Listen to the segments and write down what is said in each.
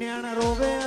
me han robado.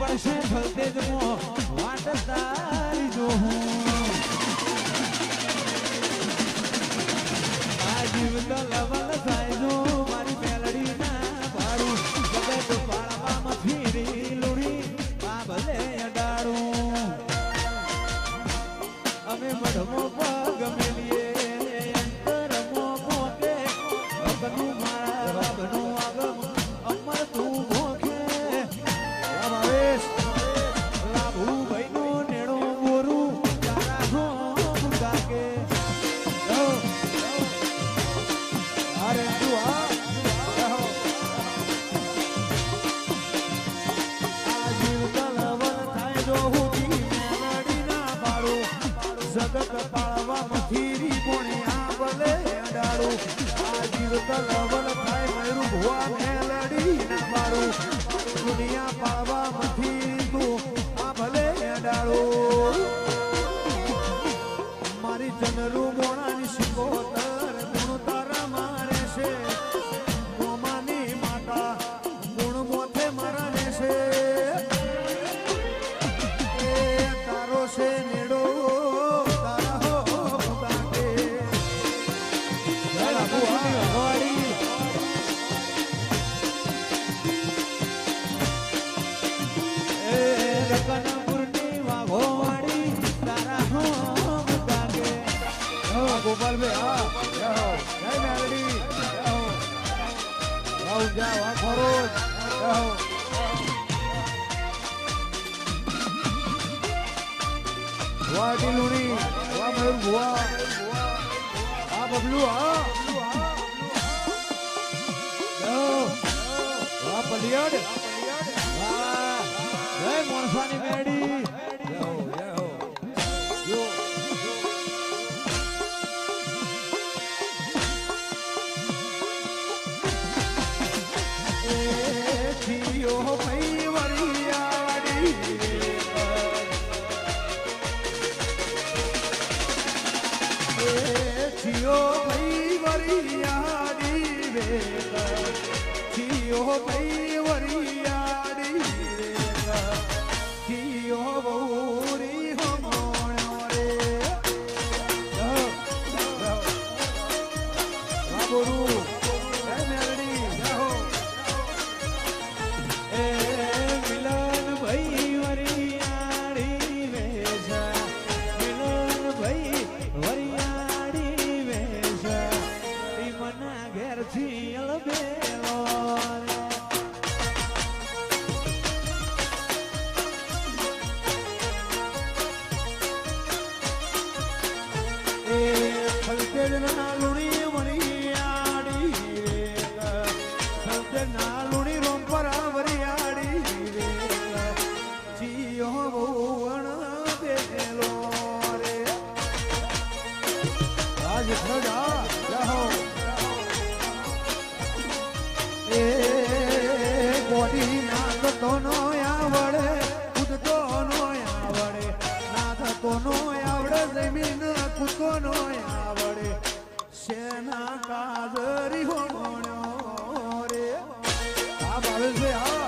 પડશે ભલતેજનો વાટ તારી જોહું આ જીવ તો લવલ સાયજો મારી મેલડી ના પાડું જગત પાળવામાં ફીરી આ ભલે અડાડું. અમે મઢમો પગ મેલીએ. તીર્થ લવણ થાય મયરું ભુવા મેલડી ના મારું દુનિયા Vamos, Gal, vamos, vamos. વાહ ટીલુની. વાહ મયુર ભુવા. આ બબલુ હા. વાહ પલિયડ વાહ. જય મેડી થયો ભાઈ વરિયા દિવેલ થયો ભાઈ વરિયા સજના લુણી મરી આડી રે સજના લુણી રોમ પર આવરી આડી રે જીયો ભુવણ દેલો રે રાજ ખડા રહો એ કોડી ના આવડે જમીન કૂદતો નો આવડે શેના કાજરી હો રે. આ ભાવે છે આ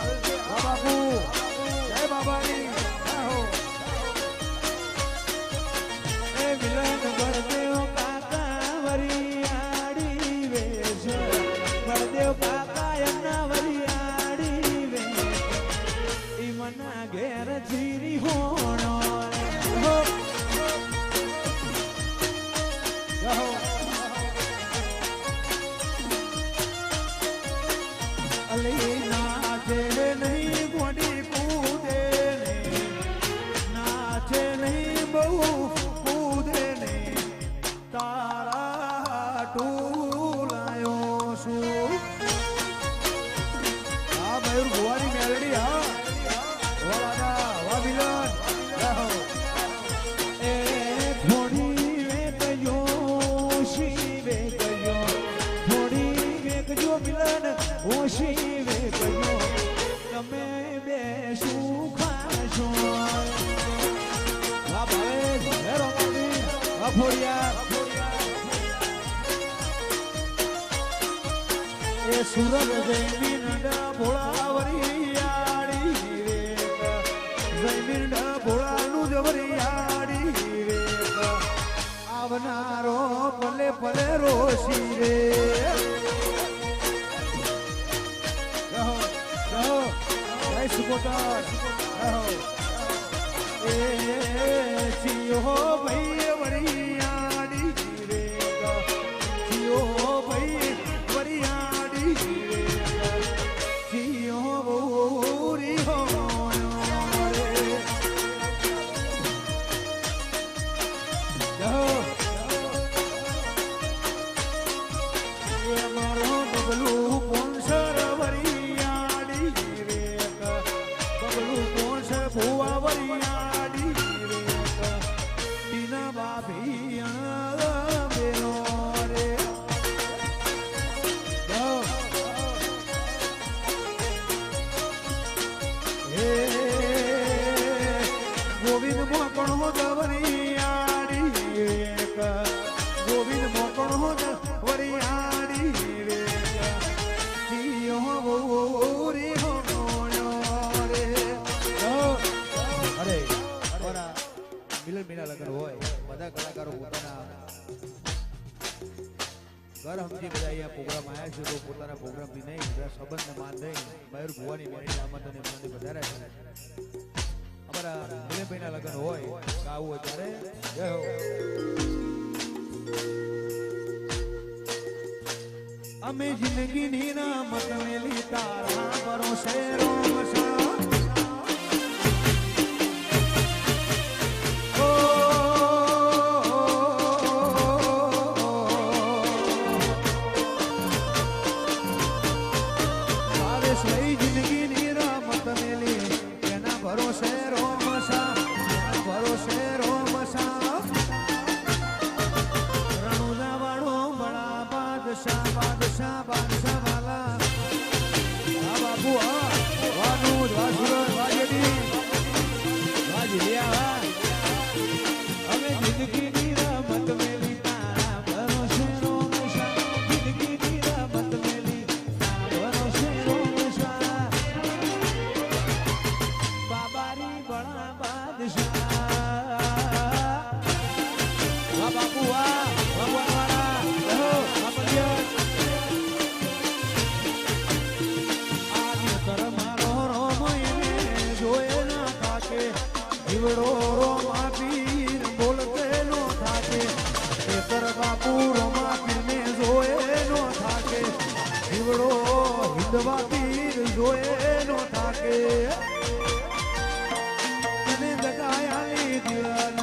સુરજ જૈમી નડા ભોળા વરિયાળી રે જૈમી નડા ભોળા નું જ વરિયાળી રે. આવનારો પલે પલે રોશી રે. સુગોદર એ જીઓ ભાઈ વળી પેલું કોણ છે? ભુવા વરિયા પ્રોગ્રામ બી નહીં, બધા સંબંધને માન દઈ મયુર ભુવાની બેટી આમંત્રણને મને વધારે છે. અમારા વિનયભાઈના લગ્ન હોય આવું હોય ત્યારે જય હો. અમે જિંદગીની રામ કમેલી તારા કરો શેરો મશા જીવડો રોમા પીર બોલતે નો થાકે. ખેતર બાપુ રોમા પીરને જોએ નો થાકે. જીવડો હિંદવા પીર જોએ નો થાકે. તને જગાયા